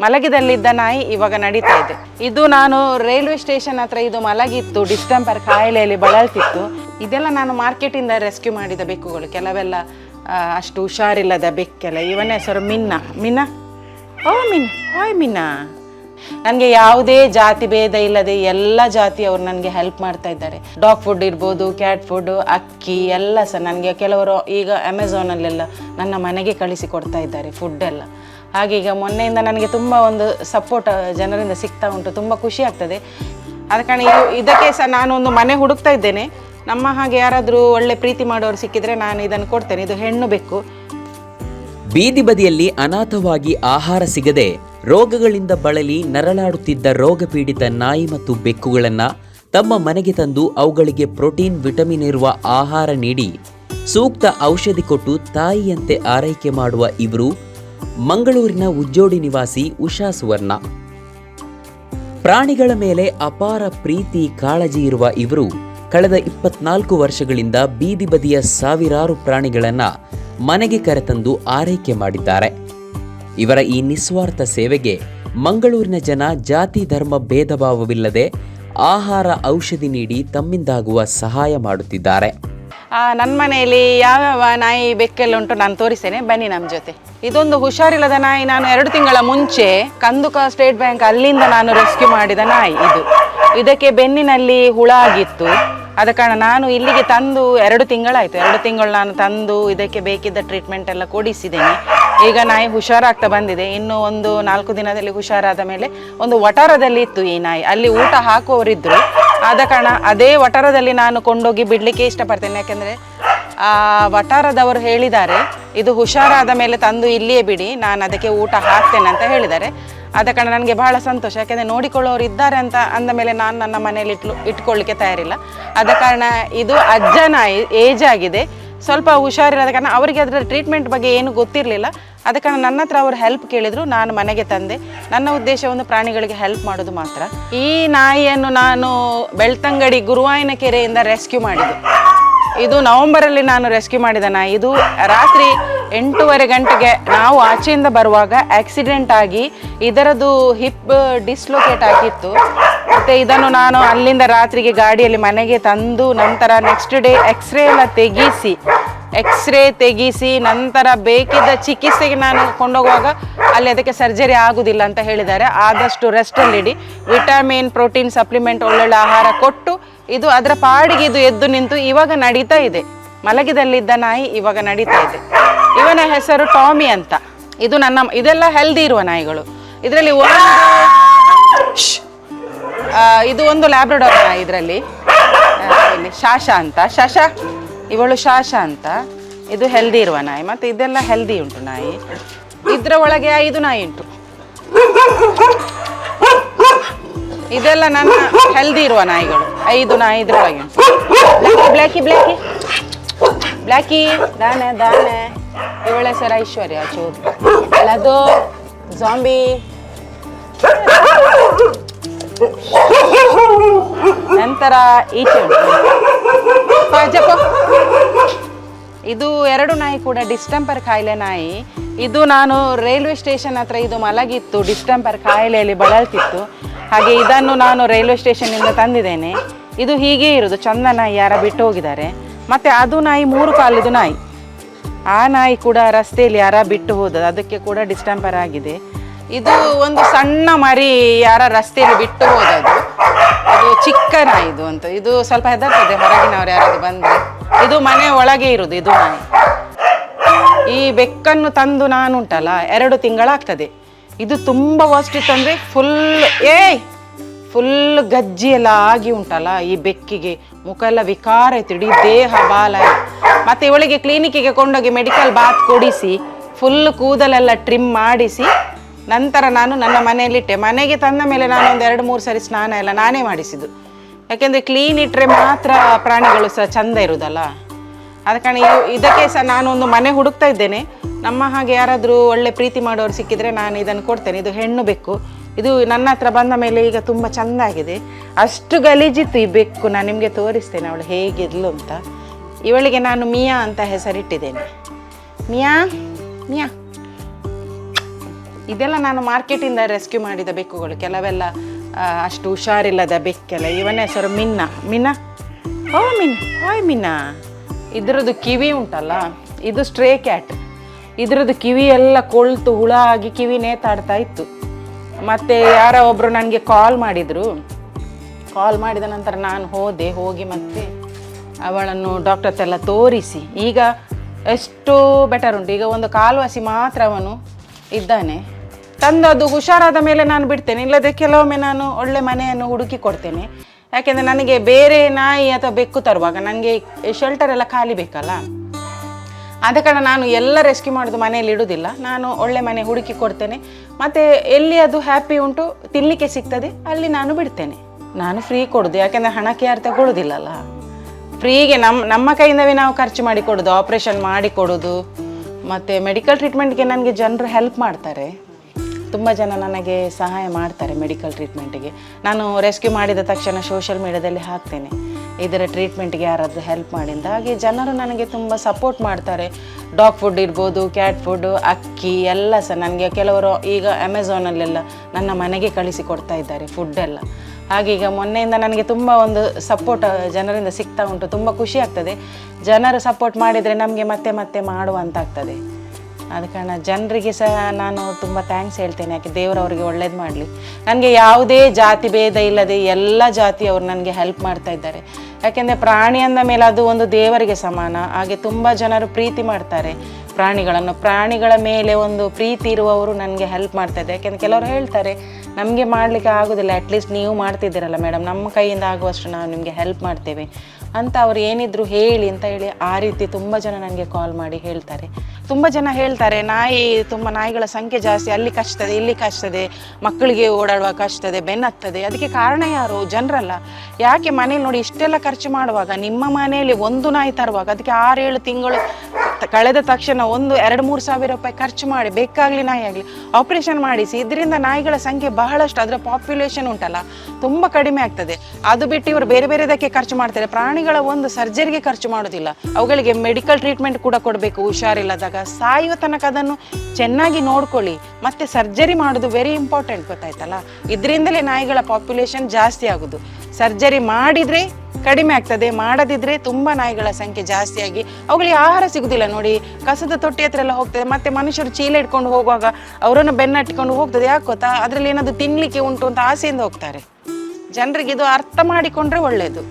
ಮಲಗಿದಲ್ಲಿದ್ದ ನಾಯಿ ಇವಾಗ ನಡೀತಾ ಇದೆ. ಇದು ನಾನು ರೈಲ್ವೆ ಸ್ಟೇಷನ್ ಹತ್ರ ಇದು ಮಲಗಿತ್ತು ಡಿಸ್ಟೆಂಪರ್ ಕಾಯಿಲೆಯಲ್ಲಿ ಬಳಲ್ತಿತ್ತು. ಇದೆಲ್ಲ ನಾನು ಮಾರ್ಕೆಟಿಂದ ರೆಸ್ಕ್ಯೂ ಮಾಡಿದ ಬೆಕ್ಕುಗಳು. ಕೆಲವೆಲ್ಲ ಅಷ್ಟು ಹುಷಾರಿಲ್ಲದ ಬೆಕ್ಕೆಲ್ಲ. ಇವನ ಹೆಸರು ಮಿನ್ನ. ಮಿನ್ನ? ಓ ಮಿನ್ ಹಾಯ್, ಮಿನ್ನ. ನನಗೆ ಯಾವುದೇ ಜಾತಿ ಭೇದ ಇಲ್ಲದೆ ಎಲ್ಲ ಜಾತಿಯವರು ನನಗೆ ಹೆಲ್ಪ್ ಮಾಡ್ತಾ ಇದ್ದಾರೆ. ಡಾಗ್ ಫುಡ್ ಇರ್ಬೋದು, ಕ್ಯಾಟ್ ಫುಡ್, ಅಕ್ಕಿ, ಎಲ್ಲ ಸಹ. ನನಗೆ ಕೆಲವರು ಈಗ ಅಮೆಝಾನಲ್ಲೆಲ್ಲ ನನ್ನ ಮನೆಗೆ ಕಳಿಸಿ ಕೊಡ್ತಾ ಇದ್ದಾರೆ ಫುಡ್ ಎಲ್ಲ. ಹಾಗೆ ಈಗ ಮೊನ್ನೆಯಿಂದ ನನಗೆ ತುಂಬ ಒಂದು ಸಪೋರ್ಟ್ ಜನರಿಂದ ಸಿಗ್ತಾ ಉಂಟು, ತುಂಬ ಖುಷಿ ಆಗ್ತದೆ. ಆದ ಕಾರಣ ಇದು- ಇದಕ್ಕೆ ಸಹ ಒಂದು ಮನೆ ಹುಡುಕ್ತಾ ಇದ್ದೇನೆ. ನಮ್ಮ ಹಾಗೆ ಯಾರಾದರೂ ಒಳ್ಳೆ ಪ್ರೀತಿ ಮಾಡೋರು ಸಿಕ್ಕಿದ್ರೆ ನಾನು ಇದನ್ನು ಕೊಡ್ತೇನೆ, ಇದು ಹೆಣ್ಣು ಬೆಕ್ಕು. ಬೀದಿ ಬದಿಯಲ್ಲಿ ಅನಾಥವಾಗಿ ಆಹಾರ ಸಿಗದೆ ರೋಗಗಳಿಂದ ಬಳಲಿ ನರಳಾಡುತ್ತಿದ್ದ ರೋಗಪೀಡಿತ ನಾಯಿ ಮತ್ತು ಬೆಕ್ಕುಗಳನ್ನ ತಮ್ಮ ಮನೆಗೆ ತಂದು ಅವುಗಳಿಗೆ ಪ್ರೋಟೀನ್, ವಿಟಮಿನ್ ಇರುವ ಆಹಾರ ನೀಡಿ ಸೂಕ್ತ ಔಷಧಿ ಕೊಟ್ಟು ತಾಯಿಯಂತೆ ಆರೈಕೆ ಮಾಡುವ ಇವರು ಮಂಗಳೂರಿನ ಉಜ್ಜೋಡಿ ನಿವಾಸಿ ಉಷಾ ಸುವರ್ಣ. ಪ್ರಾಣಿಗಳ ಮೇಲೆ ಅಪಾರ ಪ್ರೀತಿ ಕಾಳಜಿ ಇರುವ ಇವರು ಕಳೆದ ಇಪ್ಪತ್ನಾಲ್ಕು ವರ್ಷಗಳಿಂದ ಬೀದಿ ಬದಿಯ ಸಾವಿರಾರು ಪ್ರಾಣಿಗಳನ್ನ ಮನೆಗೆ ಕರೆತಂದು ಆರೈಕೆ ಮಾಡಿದ್ದಾರೆ. ಇವರ ಈ ನಿಸ್ವಾರ್ಥ ಸೇವೆಗೆ ಮಂಗಳೂರಿನ ಜನ ಜಾತಿ ಧರ್ಮ ಭೇದ ಭಾವವಿಲ್ಲದೆ ಆಹಾರ ಔಷಧಿ ನೀಡಿ ತಮ್ಮಿಂದಾಗುವ ಸಹಾಯ ಮಾಡುತ್ತಿದ್ದಾರೆ. ನನ್ನ ಮನೆಯಲ್ಲಿ ಯಾವ್ಯಾವ ನಾಯಿ ಬೆಕ್ಕೆಲ್ಲ ಉಂಟು ನಾನು ತೋರಿಸ್ತೇನೆ. ಬನ್ನಿ ನಮ್ಮ ಜೊತೆ. ಇದೊಂದು ಹುಷಾರಿಲ್ಲದ ನಾಯಿ. ನಾನು ಎರಡು ತಿಂಗಳ ಮುಂಚೆ ಕಂದುಕ ಸ್ಟೇಟ್ ಬ್ಯಾಂಕ್ ಅಲ್ಲಿಂದ ನಾನು ರೆಸ್ಕ್ಯೂ ಮಾಡಿದ ನಾಯಿ ಇದು. ಇದಕ್ಕೆ ಬೆನ್ನಿನಲ್ಲಿ ಹುಳ ಆಗಿತ್ತು. ಆದ ಕಾರಣ ನಾನು ಇಲ್ಲಿಗೆ ತಂದು ಎರಡು ತಿಂಗಳಾಯಿತು. ಎರಡು ತಿಂಗಳು ನಾನು ತಂದು ಇದಕ್ಕೆ ಬೇಕಿದ್ದ ಟ್ರೀಟ್ಮೆಂಟ್ ಎಲ್ಲ ಕೊಡಿಸಿದ್ದೇನೆ. ಈಗ ನಾಯಿ ಹುಷಾರಾಗ್ತಾ ಬಂದಿದೆ. ಇನ್ನು ಒಂದು ನಾಲ್ಕು ದಿನದಲ್ಲಿ ಹುಷಾರಾದ ಮೇಲೆ ಒಂದು ವಟಾರದಲ್ಲಿ ಇತ್ತು ಈ ನಾಯಿ. ಅಲ್ಲಿ ಊಟ ಹಾಕುವವರಿದ್ದರು ಆದ ಕಾರಣ ಅದೇ ವಟಾರದಲ್ಲಿ ನಾನು ಕೊಂಡೋಗಿ ಬಿಡಲಿಕ್ಕೆ ಇಷ್ಟಪಡ್ತೇನೆ. ಯಾಕೆಂದರೆ, ಆ ವಟಾರದವರು ಹೇಳಿದ್ದಾರೆ, ಇದು ಹುಷಾರಾದ ಮೇಲೆ ತಂದು ಇಲ್ಲಿಯೇ ಬಿಡಿ, ನಾನು ಅದಕ್ಕೆ ಊಟ ಹಾಕ್ತೇನೆ ಅಂತ ಹೇಳಿದ್ದಾರೆ. ಆದ ಕಾರಣ ನನಗೆ ಬಹಳ ಸಂತೋಷ. ಯಾಕೆಂದರೆ, ನೋಡಿಕೊಳ್ಳೋರು ಇದ್ದಾರೆ ಅಂತ ಅಂದ ಮೇಲೆ ನಾನು ನನ್ನ ಮನೆಯಲ್ಲಿ ಇಟ್ಲು, ಇಟ್ಕೊಳ್ಳಿಕ್ಕೆ ತಯಾರಿಲ್ಲ. ಆದ ಕಾರಣ ಇದು ಅಜ್ಜನ ಏಜ್ ಆಗಿದೆ. ಸ್ವಲ್ಪ ಹುಷಾರಿರೋದ ಕಾರಣ ಅವರಿಗೆ ಅದರ ಟ್ರೀಟ್ಮೆಂಟ್ ಬಗ್ಗೆ ಏನು ಗೊತ್ತಿರಲಿಲ್ಲ. ಅದ ಕಾರಣ ನನ್ನ ಹತ್ರ ಅವರು ಹೆಲ್ಪ್ ಕೇಳಿದ್ರು, ನಾನು ಮನೆಗೆ ತಂದೆ. ನನ್ನ ಉದ್ದೇಶ ಒಂದು ಪ್ರಾಣಿಗಳಿಗೆ ಹೆಲ್ಪ್ ಮಾಡೋದು ಮಾತ್ರ. ಈ ನಾಯಿಯನ್ನು ನಾನು ಬೆಳ್ತಂಗಡಿ ಗುರುವಾಯಿನ ಕೆರೆಯಿಂದ ರೆಸ್ಕ್ಯೂ ಮಾಡಿದೆ ಇದು ನವೆಂಬರಲ್ಲಿ ನಾನು ರೆಸ್ಕ್ಯೂ ಮಾಡಿದ ನಾಯಿ. ಇದು ರಾತ್ರಿ ಎಂಟೂವರೆ ಗಂಟೆಗೆ ನಾವು ಆಚೆಯಿಂದ ಬರುವಾಗ ಆಕ್ಸಿಡೆಂಟ್ ಆಗಿ ಇದರದ್ದು ಹಿಪ್ ಡಿಸ್ಲೊಕೇಟ್ ಆಗಿತ್ತು. ಮತ್ತು ಇದನ್ನು ನಾನು ಅಲ್ಲಿಂದ ರಾತ್ರಿಗೆ ಗಾಡಿಯಲ್ಲಿ ಮನೆಗೆ ತಂದು ನಂತರ ನೆಕ್ಸ್ಟ್ ಡೇ ಎಕ್ಸ್ರೇ ಎಲ್ಲ ತೆಗೆಸಿ ಎಕ್ಸ್ರೇ ತೆಗೆಸಿ ನಂತರ ಬೇಕಿದ್ದ ಚಿಕಿತ್ಸೆಗೆ ನಾನು ಕೊಂಡೋಗುವಾಗ ಅಲ್ಲಿ ಅದಕ್ಕೆ ಸರ್ಜರಿ ಆಗುದಿಲ್ಲ ಅಂತ ಹೇಳಿದ್ದಾರೆ. ಆದಷ್ಟು ರೆಸ್ಟಲ್ಲಿಡಿ ವಿಟಮಿನ್ ಪ್ರೋಟೀನ್ ಸಪ್ಲಿಮೆಂಟ್ ಒಳ್ಳೊಳ್ಳೆ ಆಹಾರ ಕೊಟ್ಟು ಇದು ಅದರ ಪಾಡಿಗೆ ಇದು ಎದ್ದು ನಿಂತು ಇವಾಗ ನಡೀತಾ ಇದೆ. ಮಲಗಿದಲ್ಲಿದ್ದ ನಾಯಿ ಇವಾಗ ನಡೀತಾ ಇದೆ. ಇವನ ಹೆಸರು ಟಾಮಿ ಅಂತ. ಇದು ನನ್ನ ಇದೆಲ್ಲ ಹೆಲ್ದಿ ಇರುವ ನಾಯಿಗಳು. ಇದರಲ್ಲಿ ಒಂದು ಇದು ಒಂದು ಲ್ಯಾಬ್ರಡಾರ್ ಇದರಲ್ಲಿ. ಇಲ್ಲಿ ಶಾಶ ಅಂತ. ಶಶ, ಇವಳು ಶಾಶ ಅಂತ. ಇದು ಹೆಲ್ದಿ ಇರುವ ನಾಯಿ. ಮತ್ತು ಇದೆಲ್ಲ ಹೆಲ್ದಿ ಉಂಟು ನಾಯಿ. ಇದರ ಒಳಗೆ ಐದು ನಾಯಿ ಉಂಟು. ಇದೆಲ್ಲ ನನ್ನ ಹೆಲ್ದಿ ಇರುವ ನಾಯಿಗಳು. ಐದು ನಾಯಿ ಇದ್ರೊಳಗೆ ಉಂಟು. ಬ್ಲ್ಯಾಕಿ ಬ್ಲ್ಯಾಕಿ ಬ್ಲ್ಯಾಕಿ ದಾನೆ ದಾನೆ. ಇವಳ ಹೆಸರು ಐಶ್ವರ್ಯ ಚೂರು ಅಲ್ಲದು ಜಾಂಬಿ ನಂತರ ಈಚೆ ಇದು ಎರಡು ನಾಯಿ ಕೂಡ ಡಿಸ್ಟೆಂಪರ್ ಕಾಯಿಲೆ ನಾಯಿ. ಇದು ನಾನು ರೈಲ್ವೆ ಸ್ಟೇಷನ್ ಹತ್ರ ಇದು ಮಲಗಿತ್ತು, ಡಿಸ್ಟೆಂಪರ್ ಕಾಯಿಲೆಯಲ್ಲಿ ಬಳಲ್ತಿತ್ತು. ಹಾಗೆ ಇದನ್ನು ನಾನು ರೈಲ್ವೆ ಸ್ಟೇಷನ್ನಿಂದ ತಂದಿದ್ದೇನೆ. ಇದು ಹೀಗೆ ಇರೋದು ಚಂದ ನಾಯಿ ಯಾರ ಬಿಟ್ಟು ಹೋಗಿದ್ದಾರೆ. ಮತ್ತು ಅದು ನಾಯಿ ಮೂರು ಕಾಲಿದು ನಾಯಿ. ಆ ನಾಯಿ ಕೂಡ ರಸ್ತೆಯಲ್ಲಿ ಯಾರ ಬಿಟ್ಟು ಹೋದದ್ದು, ಅದಕ್ಕೆ ಕೂಡ ಡಿಸ್ಟೆಂಪರ್ ಆಗಿದೆ. ಇದು ಒಂದು ಸಣ್ಣ ಮರಿ ಯಾರ ರಸ್ತೆಯಲ್ಲಿ ಬಿಟ್ಟು ಹೋದದ್ದು. ಅದು ಚಿಕ್ಕ ನಾಯಿ ಇದು ಅಂತ. ಇದು ಸ್ವಲ್ಪ ಹೆದರ್ತದೆ ಹೊರಗಿನವ್ರು ಯಾರಾದ್ರು ಬಂದರೆ. ಇದು ಮನೆ ಒಳಗೆ ಇರುದು, ಇದು ನಾಯಿ ಈ ಬೆಕ್ಕನ್ನು ತಂದು ನಾನು ಉಂಟಲ್ಲ ಎರಡು ತಿಂಗಳಾಗ್ತದೆ. ಇದು ತುಂಬ ವರ್ಸ್ಟ್ ಅಂದ್ರೆ ಫುಲ್ ಏಯ್! ಫುಲ್ ಗಜ್ಜಿ ಎಲ್ಲ ಆಗಿ ಉಂಟಲ್ಲ ಈ ಬೆಕ್ಕಿಗೆ. ಮುಖ ಎಲ್ಲ ವಿಕಾರ ಆಯ್ತು, ಇಡೀ ದೇಹ ಬಾಲ. ಮತ್ತೆ ಇವಳಿಗೆ ಕ್ಲಿನಿಕ್ಕಿಗೆ ಕೊಂಡೋಗಿ ಮೆಡಿಕಲ್ ಬಾತ್ ಕೊಡಿಸಿ ಫುಲ್ ಕೂದಲೆಲ್ಲ ಟ್ರಿಮ್ ಮಾಡಿಸಿ ನಂತರ ನಾನು ನನ್ನ ಮನೆಯಲ್ಲಿಟ್ಟೆ ಮನೆಗೆ ತಂದ ಮೇಲೆ ನಾನು ಒಂದು ಎರಡು, ಮೂರು ಸರಿ ಸ್ನಾನ ಎಲ್ಲ ನಾನೇ ಮಾಡಿಸಿದ್ದು. ಯಾಕೆಂದರೆ ಕ್ಲೀನ್ ಇಟ್ಟರೆ ಮಾತ್ರ ಪ್ರಾಣಿಗಳು ಸಹ ಚಂದ ಇರುವುದಲ್ಲ ಆದ ಕಾರಣ ಇದಕ್ಕೆ ಸಹ ಒಂದು ಮನೆ ಹುಡುಕ್ತಾ ಇದ್ದೇನೆ. ನಮ್ಮ ಹಾಗೆ ಯಾರಾದರೂ ಒಳ್ಳೆ ಪ್ರೀತಿ ಮಾಡೋರು ಸಿಕ್ಕಿದ್ರೆ ನಾನು ಇದನ್ನು ಕೊಡ್ತೇನೆ. ಇದು ಹೆಣ್ಣು ಬೆಕ್ಕು. ಇದು ನನ್ನ ಹತ್ರ ಬಂದ ಮೇಲೆ ಈಗ ತುಂಬ ಚೆಂದ ಆಗಿದೆ. ಅಷ್ಟು ಗಲೀಜಿತ್ತು ಈ ಬೆಕ್ಕು. ನಾನು ನಿಮಗೆ ತೋರಿಸ್ತೇನೆ ಅವಳು ಹೇಗಿದ್ಲು ಅಂತ. ಇವಳಿಗೆ ನಾನು ಮಿಯಾ ಅಂತ ಹೆಸರಿಟ್ಟಿದ್ದೇನೆ. ಮಿಯಾ ಮಿಯಾ. ಇದೆಲ್ಲ ನಾನು ಮಾರ್ಕೆಟಿಂದ ರೆಸ್ಕ್ಯೂ ಮಾಡಿದ ಬೆಕ್ಕುಗಳು. ಕೆಲವೆಲ್ಲ ಅಷ್ಟು ಹುಷಾರಿಲ್ಲದ ಬೆಕ್ಕೆಲ್ಲ. ಇವನ ಹೆಸರು ಮಿನ್ನ. ಮಿನ್ನ? ಓ, ಮಿನ್. ಹಾಯ್, ಮಿನ್ನ. ಇದ್ರದ್ದು ಕಿವಿ ಉಂಟಲ್ಲ? ಇದು ಸ್ಟ್ರೇ ಕ್ಯಾಟ್ ಇದ್ರದ್ದು ಕಿವಿ ಎಲ್ಲ ಕೊಳ್ತು, ಹುಳ ಆಗಿ ಕಿವಿ ನೇತಾಡ್ತಾ ಇತ್ತು. ಮತ್ತು ಯಾರೋ ಒಬ್ಬರು ನನಗೆ ಕಾಲ್ ಮಾಡಿದರು. ಕಾಲ್ ಮಾಡಿದ ನಂತರ ನಾನು ಹೋದೆ, ಹೋಗಿ ಮತ್ತೆ ಅವಳನ್ನು ಡಾಕ್ಟರ್ ಹತ್ರ ಎಲ್ಲ ತೋರಿಸಿ. ಈಗ ಎಷ್ಟು ಬೆಟರ್ ಉಂಟು. ಈಗ ಒಂದು ಕಾಲುವಾಸಿ ಮಾತ್ರ ಅವನು ಇದ್ದಾನೆ. ತಂದು ಅದು ಹುಷಾರಾದ ಮೇಲೆ ನಾನು ಬಿಡ್ತೇನೆ. ಇಲ್ಲದೆ ಕೆಲವೊಮ್ಮೆ ನಾನು ಒಳ್ಳೆ ಮನೆಯನ್ನು ಹುಡುಕಿ ಕೊಡ್ತೇನೆ. ಯಾಕೆಂದರೆ ನನಗೆ ಬೇರೆ ನಾಯಿ ಅಥವಾ ಬೆಕ್ಕು ತರುವಾಗ ನನಗೆ ಶೆಲ್ಟರ್ ಎಲ್ಲ ಖಾಲಿ ಬೇಕಲ್ಲ. ಆದ ಕಾರಣ ನಾನು ಎಲ್ಲ ರೆಸ್ಕ್ಯೂ ಮಾಡೋದು ಮನೆಯಲ್ಲಿ ಇಡುವುದಿಲ್ಲ ನಾನು ಒಳ್ಳೆ ಮನೆ ಹುಡುಕಿ ಕೊಡ್ತೇನೆ. ಮತ್ತು ಎಲ್ಲಿ ಅದು ಹ್ಯಾಪಿ ಉಂಟು ತಿನ್ನಲಿಕ್ಕೆ ಸಿಗ್ತದೆ, ಅಲ್ಲಿ ನಾನು ಬಿಡ್ತೇನೆ. ನಾನು ಫ್ರೀ ಕೊಡೋದು. ಯಾಕೆಂದರೆ ಹಣಕ್ಕೆ ಯಾರು ತಗೊಳ್ಳೋದಿಲ್ಲಲ್ಲ ಫ್ರೀಗೆ ನಮ್ಮ ನಮ್ಮ ಕೈಯಿಂದವೇ ನಾವು ಖರ್ಚು ಮಾಡಿ ಕೊಡೋದು ಆಪ್ರೇಷನ್ ಮಾಡಿ ಕೊಡೋದು. ಮತ್ತು ಮೆಡಿಕಲ್ ಟ್ರೀಟ್ಮೆಂಟ್ಗೆ ನನಗೆ ಜನರು ಹೆಲ್ಪ್ ಮಾಡ್ತಾರೆ. ತುಂಬ ಜನ ನನಗೆ ಸಹಾಯ ಮಾಡ್ತಾರೆ ಮೆಡಿಕಲ್ ಟ್ರೀಟ್ಮೆಂಟಿಗೆ ನಾನು ರೆಸ್ಕ್ಯೂ ಮಾಡಿದ ತಕ್ಷಣ ಸೋಷಿಯಲ್ ಮೀಡಿಯಾದಲ್ಲಿ ಹಾಕ್ತೇನೆ. ಇದರ ಟ್ರೀಟ್ಮೆಂಟ್ಗೆ ಯಾರಾದರೂ ಹೆಲ್ಪ್ ಮಾಡಿಂದ ಹಾಗೆ ಜನರು ನನಗೆ ತುಂಬ ಸಪೋರ್ಟ್ ಮಾಡ್ತಾರೆ. ಡಾಗ್ ಫುಡ್ ಇರ್ಬೋದು ಕ್ಯಾಟ್ ಫುಡ್ ಅಕ್ಕಿ ಎಲ್ಲ ಸಹ ನನಗೆ ಕೆಲವರು ಈಗ ಅಮೆಝಾನಲ್ಲೆಲ್ಲ ನನ್ನ ಮನೆಗೆ ಕಳಿಸಿ ಕೊಡ್ತಾ ಇದ್ದಾರೆ ಫುಡ್ಡೆಲ್ಲ ಹಾಗೀಗ ಮೊನ್ನೆಯಿಂದ ನನಗೆ ತುಂಬ ಒಂದು ಸಪೋರ್ಟ್ ಜನರಿಂದ ಸಿಗ್ತಾ ಉಂಟು. ತುಂಬ ಖುಷಿ ಆಗ್ತದೆ. ಜನರು ಸಪೋರ್ಟ್ ಮಾಡಿದರೆ ನಮಗೆ ಮತ್ತೆ ಮತ್ತೆ ಮಾಡುವಂತಾಗ್ತದೆ ಆದ ಕಾರಣ ಜನರಿಗೆ ಸಹ ನಾನು ತುಂಬ ಥ್ಯಾಂಕ್ಸ್ ಹೇಳ್ತೇನೆ, ಯಾಕೆ ದೇವರು ಅವರಿಗೆ ಒಳ್ಳೇದು ಮಾಡಲಿ. ನನಗೆ ಯಾವುದೇ ಜಾತಿ ಭೇದ ಇಲ್ಲದೆ ಎಲ್ಲ ಜಾತಿಯವರು ನನಗೆ ಹೆಲ್ಪ್ ಮಾಡ್ತಾ ಇದ್ದಾರೆ. ಯಾಕೆಂದರೆ ಪ್ರಾಣಿ ಅಂದ ಮೇಲೆ ಅದು ಒಂದು ದೇವರಿಗೆ ಸಮಾನ, ಹಾಗೆ ತುಂಬ ಜನರು ಪ್ರೀತಿ ಮಾಡ್ತಾರೆ ಪ್ರಾಣಿಗಳನ್ನು. ಪ್ರಾಣಿಗಳ ಮೇಲೆ ಒಂದು ಪ್ರೀತಿ ಇರುವವರು ನನಗೆ ಹೆಲ್ಪ್ ಮಾಡ್ತಾ ಇದ್ದಾರೆ. ಯಾಕೆಂದರೆ ಕೆಲವರು ಹೇಳ್ತಾರೆ, ನಮಗೆ ಮಾಡಲಿಕ್ಕೆ ಆಗೋದಿಲ್ಲ ಅಟ್ಲೀಸ್ಟ್ ನೀವು ಮಾಡ್ತಿದ್ದೀರಲ್ಲ ಮೇಡಮ್ ನಮ್ಮ ಕೈಯಿಂದ ಆಗುವಷ್ಟು ನಾವು ನಿಮಗೆ ಹೆಲ್ಪ್ ಮಾಡ್ತೇವೆ. ಅಂತ ಅವ್ರು ಏನಿದ್ರು ಹೇಳಿ, ಅಂತ ಹೇಳಿ ಆ ರೀತಿ ತುಂಬ ಜನ ನನಗೆ ಕಾಲ್ ಮಾಡಿ ಹೇಳ್ತಾರೆ. ತುಂಬ ಜನ ಹೇಳ್ತಾರೆ, ನಾಯಿ ತುಂಬ ನಾಯಿಗಳ ಸಂಖ್ಯೆ ಜಾಸ್ತಿ, ಅಲ್ಲಿ ಕಚ್ತದೆ, ಇಲ್ಲಿ ಕಚ್ತದೆ, ಮಕ್ಕಳಿಗೆ ಓಡಾಡುವಾಗ ಕಚ್ತದೆ ಬೆನ್ನತ್ತದೆ ಅದಕ್ಕೆ ಕಾರಣ ಯಾರು? ಜನರಲ್ಲ. ಯಾಕೆ ಮನೇಲಿ ನೋಡಿ ಇಷ್ಟೆಲ್ಲ ಖರ್ಚು ಮಾಡುವಾಗ, ನಿಮ್ಮ ಮನೆಯಲ್ಲಿ ಒಂದು ನಾಯಿ ತರುವಾಗ, ಅದಕ್ಕೆ ಆರೇಳು ತಿಂಗಳು ಕಳೆದ ತಕ್ಷಣ ಒಂದು ಎರಡು ಮೂರು ಸಾವಿರ ರೂಪಾಯಿ ಖರ್ಚು ಮಾಡಿ, ಬೇಕಾಗಲಿ ನಾಯಿ ಆಗಲಿ ಆಪರೇಷನ್ ಮಾಡಿಸಿ, ಇದರಿಂದ ನಾಯಿಗಳ ಸಂಖ್ಯೆ ಬಹಳಷ್ಟು, ಅದರ ಪಾಪ್ಯುಲೇಷನ್ ಉಂಟಲ್ಲ, ತುಂಬ ಕಡಿಮೆ ಆಗ್ತದೆ. ಅದು ಬಿಟ್ಟು ಇವರು ಬೇರೆ ಬೇರೆದಕ್ಕೆ ಖರ್ಚು ಮಾಡ್ತಾರೆ. ಪ್ರಾಣಿಗಳ ಒಂದು ಸರ್ಜರಿಗೆ ಖರ್ಚು ಮಾಡೋದಿಲ್ಲ. ಅವುಗಳಿಗೆ ಮೆಡಿಕಲ್ ಟ್ರೀಟ್ಮೆಂಟ್ ಕೂಡ ಕೊಡಬೇಕು, ಹುಷಾರಿಲ್ಲದಾಗ. ಸಾಯುವ ತನಕ ಅದನ್ನು ಚೆನ್ನಾಗಿ ನೋಡ್ಕೊಳ್ಳಿ. ಮತ್ತೆ ಸರ್ಜರಿ ಮಾಡೋದು ವೆರಿ ಇಂಪಾರ್ಟೆಂಟ್ ಗೊತ್ತಾಯ್ತಲ್ಲ? ಇದರಿಂದಲೇ ನಾಯಿಗಳ ಪಾಪ್ಯುಲೇಷನ್ ಜಾಸ್ತಿ ಆಗೋದು. ಸರ್ಜರಿ ಮಾಡಿದರೆ ಕಡಿಮೆ ಆಗ್ತದೆ, ಮಾಡದಿದ್ರೆ ತುಂಬ ನಾಯಿಗಳ ಸಂಖ್ಯೆ ಜಾಸ್ತಿಯಾಗಿ ಅವುಗಳಿಗೆ ಆಹಾರ ಸಿಗುದಿಲ್ಲ ನೋಡಿ. ಕಸದ ತೊಟ್ಟಿ ಹತ್ರ ಎಲ್ಲ ಹೋಗ್ತದೆ, ಮತ್ತೆ ಮನುಷ್ಯರು ಚೀಲ ಇಟ್ಕೊಂಡು ಹೋಗುವಾಗ ಅವರನ್ನು ಬೆನ್ನಟ್ಟಿಕೊಂಡು ಹೋಗ್ತದೆ, ಯಾಕೆ ಗೊತ್ತಾ? ಅದರಲ್ಲಿ ಏನಾದರೂ ತಿನ್ನಲಿಕ್ಕೆ ಉಂಟು ಅಂತ ಆಸೆಯಿಂದ ಹೋಗ್ತಾರೆ. ಜನರಿಗೆ ಇದು ಅರ್ಥ ಮಾಡಿಕೊಂಡ್ರೆ ಒಳ್ಳೆಯದು